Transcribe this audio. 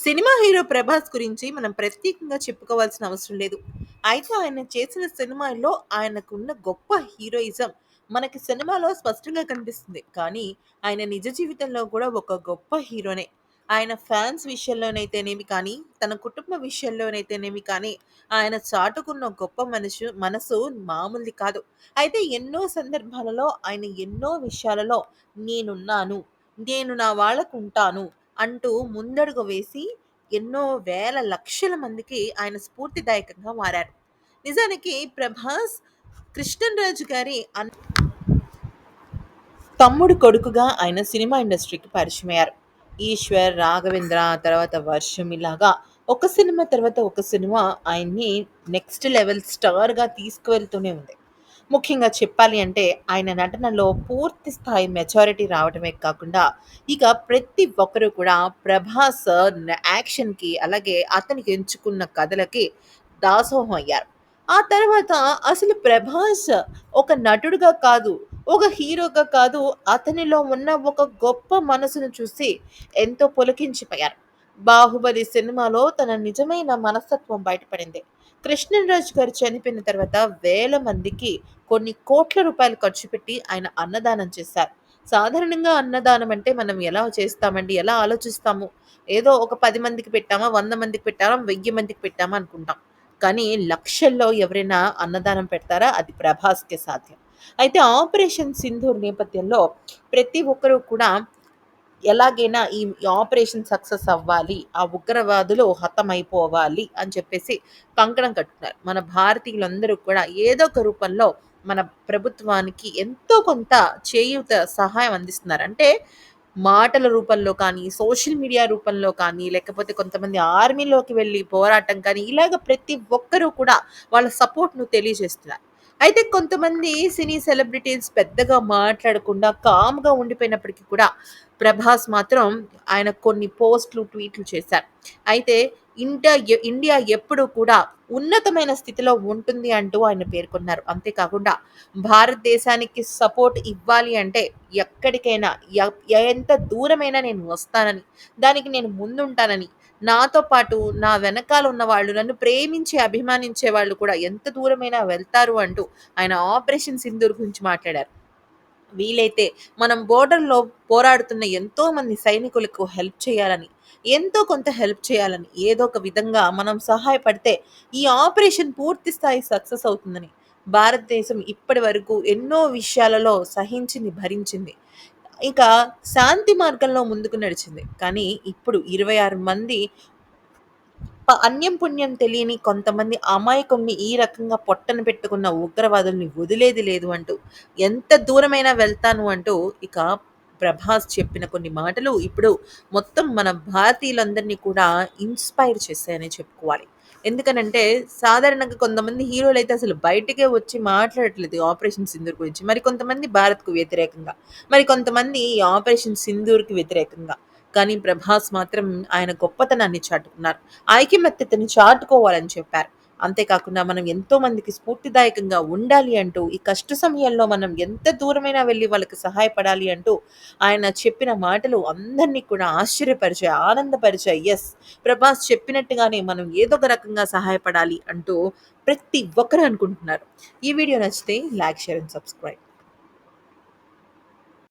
Cinema hero 'Prabhas' గురించి మనం ప్రత్యేకంగా చెప్పుకోవాల్సిన అవసరం లేదు. అయితే ఆయన చేసిన సినిమాల్లో ఆయనకున్న గొప్ప హీరోయిజం మనకి సినిమాలో స్పష్టంగా కనిపిస్తుంది. కానీ ఆయన నిజ జీవితంలో కూడా ఒక గొప్ప హీరోనే. ఆయన ఫ్యాన్స్ విషయంలోనైతేనేమి కానీ, తన కుటుంబ విషయంలోనైతేనేమి కానీ, ఆయన చాటుకున్న గొప్ప మనసు మనసు మామూలుది కాదు. అయితే ఎన్నో సందర్భాలలో ఆయన ఎన్నో విషయాలలో నేనున్నాను, నేను నా వాళ్ళకు ఉంటాను అంటూ ముందడుగు వేసి ఎన్నో వేల లక్షల మందికి ఆయన స్ఫూర్తిదాయకంగా మారారు. నిజానికి 'ప్రభాస్' కృష్ణంరాజు గారి అన్ తమ్ముడు కొడుకుగా ఆయన సినిమా ఇండస్ట్రీకి పరిచయమయ్యారు. 'ఈశ్వర్', 'రాఘవేంద్ర' తర్వాత 'వర్షం' ఇలాగా ఒక సినిమా తర్వాత ఒక సినిమా ఆయన్ని నెక్స్ట్ లెవెల్ స్టార్‌గా తీసుకువెళ్తూనే ఉంది. ముఖ్యంగా చెప్పాలి అంటే ఆయన నటనలో పూర్తి స్థాయి మెచారిటీ రావడమే కాకుండా ఇక ప్రతి ఒక్కరూ కూడా 'ప్రభాస్' యాక్షన్‌కి అలాగే అతనికి ఎంచుకున్న కథలకి దాసోహం అయ్యారు. ఆ తర్వాత అసలు 'ప్రభాస్' ఒక నటుడుగా కాదు, ఒక హీరోగా కాదు అతనిలో ఉన్న ఒక గొప్ప మనసును చూసి ఎంతో పులకించిపోయారు. 'బాహుబలి' సినిమాలో తన నిజమైన మనస్తత్వం బయటపడింది. కృష్ణరాజు గారు చనిపోయిన తర్వాత వేల మందికి కొన్ని కోట్ల రూపాయలు ఖర్చు పెట్టి ఆయన అన్నదానం చేశారు. సాధారణంగా అన్నదానం అంటే మనం ఎలా చేస్తామండి? ఎలా ఆలోచిస్తాము? ఏదో ఒక పది మందికి పెట్టామా, వంద మందికి పెట్టామా, వెయ్యి మందికి పెట్టామా అనుకుంటాం. కానీ లక్షల్లో ఎవరైనా అన్నదానం పెడతారా? అది 'ప్రభాస్‌కే' సాధ్యం. అయితే 'ఆపరేషన్ సింధూర్' నేపథ్యంలో ప్రతి ఒక్కరూ కూడా ఎలాగైనా ఈ ఆపరేషన్ సక్సెస్ అవ్వాలి. ఆ ఉగ్రవాదులు హతమైపోవాలి అని చెప్పేసి కంకణం కట్టుకున్నారు. మన భారతీయులందరూ కూడా ఏదో ఒక రూపంలో మన ప్రభుత్వానికి ఎంతో కొంత చేయూత సహాయం అందిస్తున్నారు. అంటే మాటల రూపంలో కానీ, సోషల్ మీడియా రూపంలో కానీ, లేకపోతే కొంతమంది ఆర్మీలోకి వెళ్ళి పోరాటం కానీ, ఇలాగ ప్రతి ఒక్కరూ కూడా వాళ్ళ సపోర్ట్‌ను తెలియజేస్తున్నారు. అయితే కొంతమంది సినీ సెలబ్రిటీస్ పెద్దగా మాట్లాడకుండా కామ్‌గా ఉండిపోయినప్పటికీ కూడా 'ప్రభాస్' మాత్రం ఆయన కొన్ని పోస్ట్‌లు, ట్వీట్లు చేశారు. అయితే ఇండియా ఇండియా ఎప్పుడూ కూడా ఉన్నతమైన స్థితిలో ఉంటుంది అంటూ ఆయన పేర్కొన్నారు. అంతేకాకుండా భారతదేశానికి సపోర్ట్ ఇవ్వాలి అంటే ఎక్కడికైనా య ఎంత దూరమైనా నేను వస్తానని, దానికి నేను ముందుంటానని, నాతో పాటు నా వెనకాల ఉన్న వాళ్ళు నన్ను ప్రేమించి, అభిమానించే వాళ్ళు కూడా ఎంత దూరమైనా వెళ్తారు అంటూ ఆయన 'ఆపరేషన్ సింధూర్' గురించి మాట్లాడారు. వీలైతే మనం బోర్డర్‌లో పోరాడుతున్న ఎంతో మంది సైనికులకు హెల్ప్ చేయాలని, ఎంతో కొంత హెల్ప్ చేయాలని, ఏదో ఒక విధంగా మనం సహాయపడితే ఈ ఆపరేషన్ పూర్తి స్థాయి సక్సెస్ అవుతుందని, భారతదేశం ఇప్పటి వరకు ఎన్నో విషయాలలో సహించింది, భరించింది. ఇక శాంతి మార్గంలో ముందుకు నడిచింది. కానీ ఇప్పుడు 26 మంది ప అన్యం పుణ్యం తెలియని కొంతమంది అమాయకుల్ని ఈ రకంగా పొట్టను పెట్టుకున్న ఉగ్రవాదుల్ని వదిలేది లేదు అంటూ, ఎంత దూరమైనా వెళ్తాను అంటూ ఇక 'ప్రభాస్' చెప్పిన కొన్ని మాటలు ఇప్పుడు మొత్తం మన భారతీయులందరినీ కూడా ఇన్‌స్పైర్ చేశాయనే చెప్పుకోవాలి. ఎందుకనంటే సాధారణంగా కొంతమంది హీరోలు అయితే అసలు బయటకే వచ్చి మాట్లాడట్లేదు 'ఆపరేషన్ సింధూర్' గురించి. మరి కొంతమంది భారత్‌కు వ్యతిరేకంగా, మరి కొంతమంది 'ఆపరేషన్ సింధూర్‌కి' వ్యతిరేకంగా. కానీ 'ప్రభాస్' మాత్రం ఆయన గొప్పతనాన్ని చాటుకున్నారు. ఐకమత్యతని చాటుకోవాలని చెప్పారు. అంతేకాకుండా మనం ఎంతో మందికి స్ఫూర్తిదాయకంగా ఉండాలి అంటూ, ఈ కష్ట సమయంలో మనం ఎంత దూరమైనా వెళ్ళి వాళ్ళకి సహాయపడాలి అంటూ ఆయన చెప్పిన మాటలు అందరినీ కూడా ఆశ్చర్యపరిచాయి, ఆనందపరిచాయి. ఎస్ 'ప్రభాస్' చెప్పినట్టుగానే మనం ఏదో ఒక రకంగా సహాయపడాలి అంటూ ప్రతి ఒక్కరు అనుకుంటున్నారు. ఈ వీడియో నచ్చితే లైక్, షేర్ అండ్ సబ్స్క్రైబ్.